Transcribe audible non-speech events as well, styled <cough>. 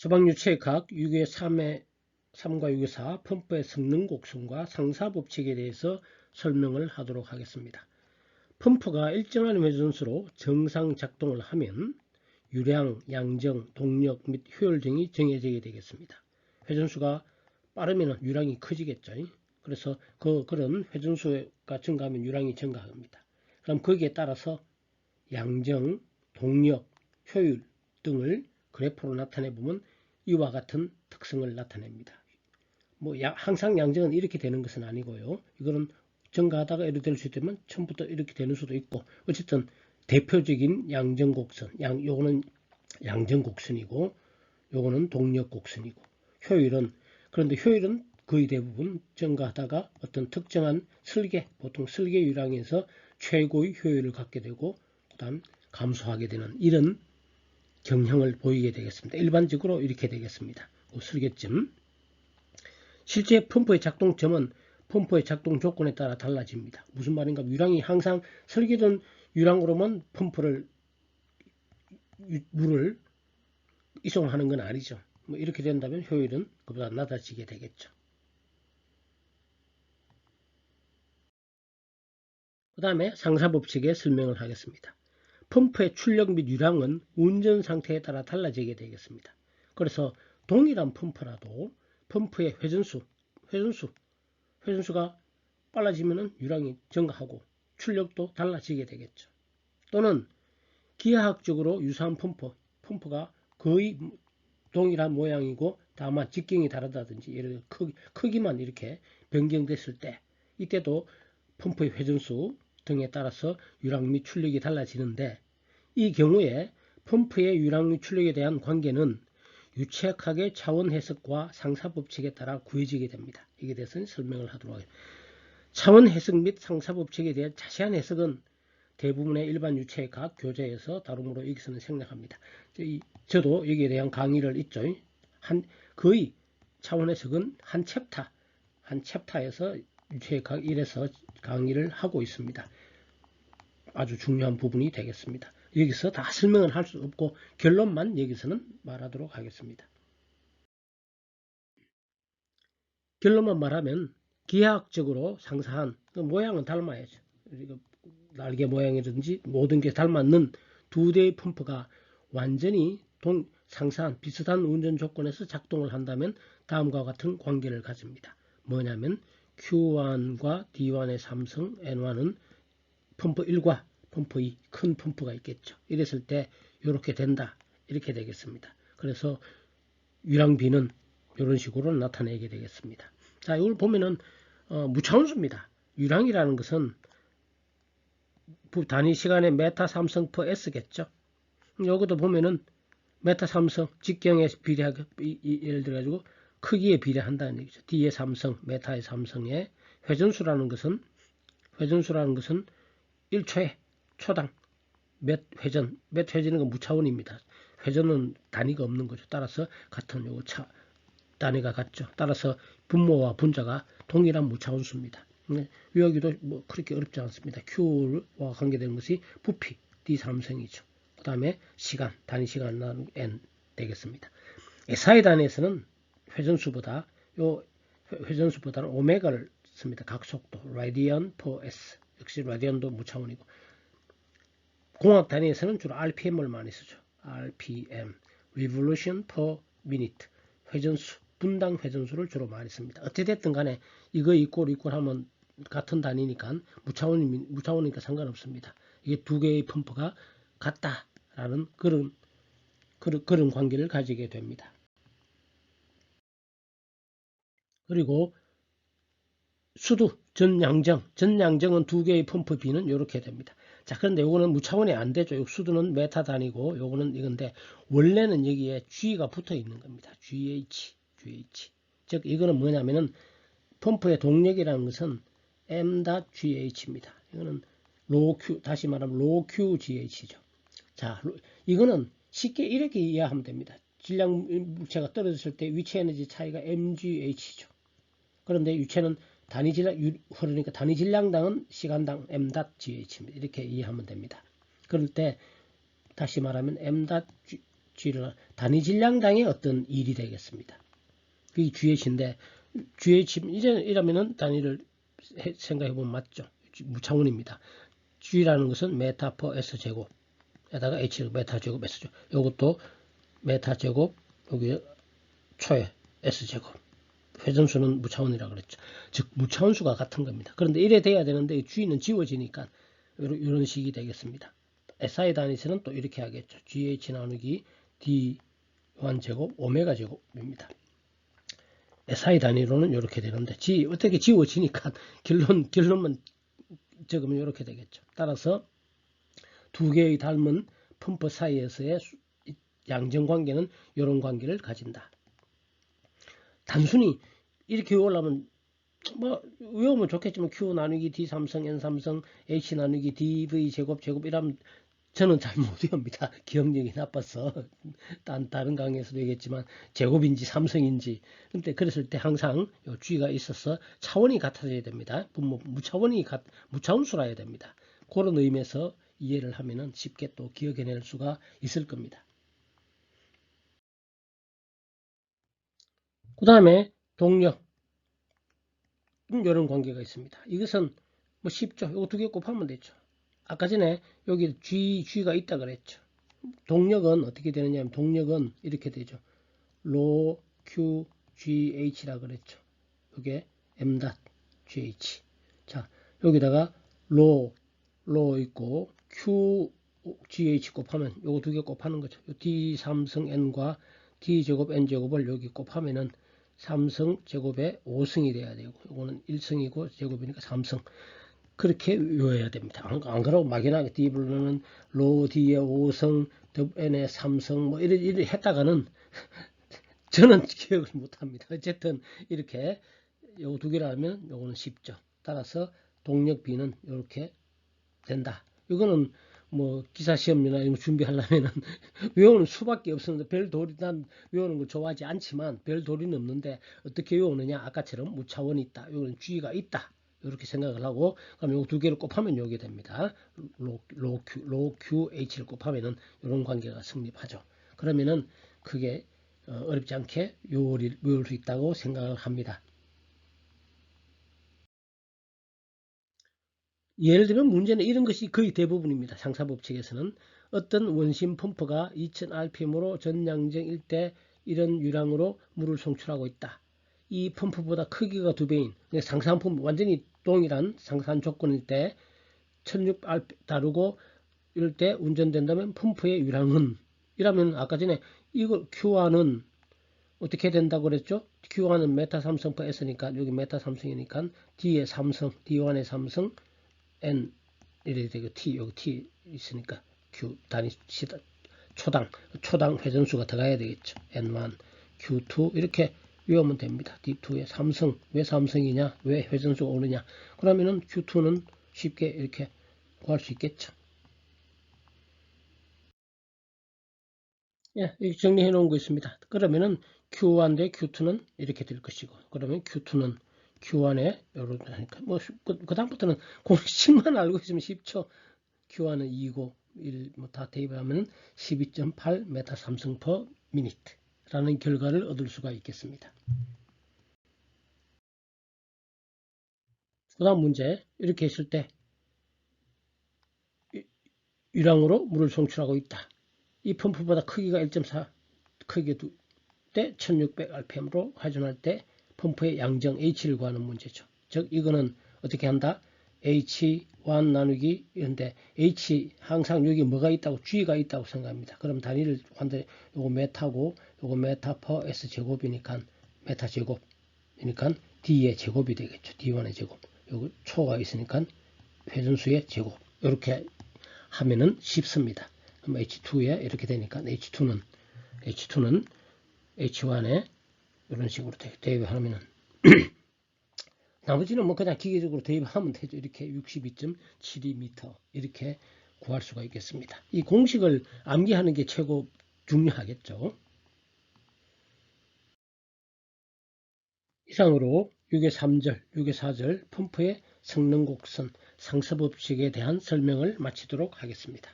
소방유체각 6의 3의 3과 6의 4 펌프의 성능 곡선과 상사 법칙에 대해서 설명을 하도록 하겠습니다. 펌프가 일정한 회전수로 정상 작동을 하면 유량, 양정, 동력 및 효율 등이 정해지게 되겠습니다. 회전수가 빠르면 유량이 커지겠죠. 그래서 그, 그런 회전수가 증가하면 유량이 증가합니다. 그럼 거기에 따라서 양정, 동력, 효율 등을 그래프로 나타내 보면 이와 같은 특성을 나타냅니다. 뭐 항상 양정은 이렇게 되는 것은 아니고요. 이거는 증가하다가 이렇게 될 수 있다면 처음부터 이렇게 되는 수도 있고 어쨌든 대표적인 양정곡선, 양 요거는 양정곡선이고 요거는 동력곡선이고 효율은 그런데 효율은 거의 대부분 증가하다가 어떤 특정한 설계, 보통 설계 유량에서 최고의 효율을 갖게 되고 그다음 감소하게 되는 이런 경향을 보이게 되겠습니다. 일반적으로 이렇게 되겠습니다. 그 설계점. 실제 펌프의 작동점은 펌프의 작동 조건에 따라 달라집니다. 무슨 말인가? 유량이 항상 설계된 유량으로만 펌프를 물을 이송하는 건 아니죠. 뭐 이렇게 된다면 효율은 그보다 낮아지게 되겠죠. 그 다음에 상사법칙의 설명을 하겠습니다. 펌프의 출력 및 유량은 운전 상태에 따라 달라지게 되겠습니다. 그래서 동일한 펌프라도 펌프의 회전수, 회전수, 회전수가 빨라지면 유량이 증가하고 출력도 달라지게 되겠죠. 또는 기하학적으로 유사한 펌프, 펌프가 거의 동일한 모양이고 다만 직경이 다르다든지 예를 들어 크기만 이렇게 변경됐을 때 이때도 펌프의 회전수 등에 따라서 유랑 및 출력이 달라지는데 이 경우에 펌프의 유랑 및 출력에 대한 관계는 유체학의 차원 해석과 상사 법칙에 따라 구해지게 됩니다. 이게 대해서 설명을 하도록 하겠습니다. 차원 해석 및 상사 법칙에 대한 자세한 해석은 대부분의 일반 유체학 교재에서 다rum으로 여기서는 생략합니다. 저도 여기에 대한 강의를 있죠. 한 거의 차원 해석은 한 챕터, 한 챕터에서 유체학 1에서 강의를 하고 있습니다. 아주 중요한 부분이 되겠습니다. 여기서 다 설명을 할수 없고 결론만 여기서는 말하도록 하겠습니다. 결론만 말하면 기하학적으로 상사한 그 모양은 닮아야죠. 날개 모양이든지 모든 게 닮았는 두 대의 펌프가 완전히 동, 상사한 비슷한 운전 조건에서 작동을 한다면 다음과 같은 관계를 가집니다. 뭐냐면 Q1과 D1의 삼성, N1은 펌프 1과 펌프 2, 큰 펌프가 있겠죠. 이랬을 때 이렇게 된다. 이렇게 되겠습니다. 그래서 유랑비는 이런 식으로 나타내게 되겠습니다. 자, 이걸 보면은 어, 무차원수입니다. 유랑이라는 것은 단위 시간의 메타 삼성 per s겠죠. 여기도 보면은 메타 삼성 직경에 비례하게 예를 들어 가지고 크기에 비례한다는 얘기죠. D의 삼성, 메타의 삼성의 회전수라는 것은 회전수라는 것은 1초에 초당 몇 회전, 몇 회전인 건 무차원입니다. 회전은 단위가 없는 거죠. 따라서 같은 요 차, 단위가 같죠. 따라서 분모와 분자가 동일한 무차원수입니다. 네, 여기도 뭐 그렇게 어렵지 않습니다. Q와 관계되는 것이 부피 D3성이죠. 그 다음에 시간, 단위 시간 나누 N 되겠습니다. SI 단위에서는 회전수보다 요 회전수보다는 오메가를 씁니다. 각속도 라디언 per s 역시 라디언도 무차원이고 공학 단위에서는 주로 RPM을 많이 쓰죠. RPM revolution per minute 회전수 분당 회전수를 주로 많이 씁니다. 어찌됐든 간에 이거 이꼴 이꼴 하면 같은 단위니까 무차원, 무차원이니까 상관없습니다. 이게 두 개의 펌프가 같다라는 그런, 그런, 그런 관계를 가지게 됩니다. 그리고 수두, 전양정. 전양정은 두 개의 펌프 비는 이렇게 됩니다. 자, 그런데 요거는 무차원이 안 되죠. 수두는 메타 단위고 요거는 이건데 원래는 여기에 G가 붙어 있는 겁니다. GH, GH. 즉 이거는 뭐냐면은 펌프의 동력이라는 것은 m.gh입니다. 이거는 low q 다시 말하면 low qgh죠. 자, 이거는 쉽게 이렇게 이해하면 됩니다. 질량 물체가 떨어졌을 때 위치 에너지 차이가 mgh죠. 그런데 유체는 단위 질량 흐르니까 단위 질량당은 시간당 m.gh입니다. 이렇게 이해하면 됩니다. 그럴 때 다시 말하면 m.g G를 단위 질량당의 어떤 일이 되겠습니다. 그게 GH인데 GH 이제 이러면은 단위를 해- 생각해 보면 맞죠. 무차원입니다. G라는 것은 메타 퍼 S 제곱에다가 H 메타 제곱 S 제곱. 이것도 메타 제곱 여기 초에 S 제곱. 회전수는 무차원이라 그랬죠. 즉 무차원수가 같은 겁니다. 그런데 이래 돼야 되는데 G는 지워지니까 이런, 식이 되겠습니다. SI 단위에서는 또 이렇게 하겠죠. GH 나누기 D1 제곱 오메가 제곱입니다. SI 단위로는 이렇게 되는데 G 어떻게 지워지니까 <laughs> 결론 결론만 적으면 이렇게 되겠죠. 따라서 두 개의 닮은 펌프 사이에서의 양정 관계는 이런 관계를 가진다. 단순히 이렇게 외우려면 뭐 외우면 좋겠지만 Q 나누기 D 삼성 N 삼성 H 나누기 DV 제곱 제곱 이러면 저는 잘 못 외웁니다. <laughs> 기억력이 나빠서 <laughs> 딴 다른 강의에서도 얘기했지만 제곱인지 삼성인지 근데 그랬을 때 항상 요 G가 있어서 차원이 같아져야 됩니다. 분모 무차원이 같 무차원수라 해야 됩니다. 그런 의미에서 이해를 하면은 쉽게 또 기억해낼 수가 있을 겁니다. 그 다음에 동력 음, 이런 관계가 있습니다. 이것은 뭐 쉽죠. 이거 두 개 곱하면 되죠. 아까 전에 여기 G, G가 있다 그랬죠. 동력은 어떻게 되느냐 하면 동력은 이렇게 되죠. 로 Q G H라 그랬죠. 이게 M 닷 GH. 자, 여기다가 로, 로 있고 Q GH 곱하면 요거 두 개 곱하는 거죠. 요 D 삼성 N과 D 제곱 N 제곱을 여기 곱하면은 3승 제곱에 5승이 돼야 되고 이거는 1승이고 제곱이니까 3승 그렇게 외워야 됩니다. 안, 안 그러고 막연하게 D 부르면 로 D에 5승 N에 3승 뭐 이래, 이래 했다가는 <laughs> 저는 기억을 못합니다. 어쨌든 이렇게 요 두 개를 하면 요거는 쉽죠. 따라서 동력 B는 이렇게 된다. 이거는 뭐 기사 시험이나 이런 거 준비하려면은 <laughs> 외우는 수밖에 없었는데 별 도리 난 외우는 걸 좋아하지 않지만 별 도리는 없는데 어떻게 외우느냐 아까처럼 무차원이 있다. 이거는 G가 있다. 이렇게 생각을 하고 그럼 요두 개를 곱하면 요게 됩니다. 로, 로, Q, 로 Q, H를 곱하면은 이런 관계가 성립하죠. 그러면은 그게 어, 어렵지 않게 요리를 외울 수 있다고 생각을 합니다. 예를 들면 문제는 이런 것이 거의 대부분입니다. 상사법칙에서는 어떤 원심 펌프가 2000rpm으로 전양정 일대 이런 유량으로 물을 송출하고 있다. 이 펌프보다 크기가 두 배인 상산 펌프 완전히 동일한 상산 조건일 때 1600rpm 다루고 이럴 때 운전된다면 펌프의 유량은 이라면 아까 전에 이거 Q1은 어떻게 된다고 그랬죠? Q1은 메타 삼성 S니까 여기 메타 삼성이니까 D의 삼성, D1의 삼성 N 이래 되고 T 여기 T 있으니까 Q 단위 시다 초당 초당 회전수가 들어가야 되겠죠. N1, Q2 이렇게 외우면 됩니다. D2의 삼성 왜 삼성이냐 왜 회전수가 오느냐 그러면은 Q2는 쉽게 이렇게 구할 수 있겠죠. 예, 이렇게 정리해 놓은 거 있습니다. 그러면은 Q1 대 Q2는 이렇게 될 것이고 그러면 Q2는 Q1에 요런 하니까 뭐그 다음부터는 공식만 알고 있으면 쉽죠. Q1은 2고 1뭐다 대입하면 12.8 메타 삼성 퍼 미니트라는 결과를 얻을 수가 있겠습니다. 그 다음 문제 이렇게 했을 때 유량으로 물을 송출하고 있다. 이 펌프보다 크기가 1.4 크게 두때 1600rpm으로 회전할 때 펌프의 양정 H를 구하는 문제죠. 즉 이거는 어떻게 한다? H1 나누기 이런데 H 항상 여기 뭐가 있다고 G가 있다고 생각합니다. 그럼 단위를 환대 요거 메타고 요거 메타 퍼 S 제곱이니까 메타 제곱이니까 D의 제곱이 되겠죠. D1의 제곱. 요거 초가 있으니까 회전수의 제곱. 이렇게 하면은 쉽습니다. 그럼 H2에 이렇게 되니까 H2는 H2는 H1에 이런 식으로 대입하면은 <clears throat> 나머지는 뭐 그냥 기계적으로 대입하면 되죠. 이렇게 62.72m 이렇게 구할 수가 있겠습니다. 이 공식을 암기하는 게 최고 중요하겠죠. 이상으로 6의 3절, 6의 4절 펌프의 성능 곡선 상서법칙에 대한 설명을 마치도록 하겠습니다.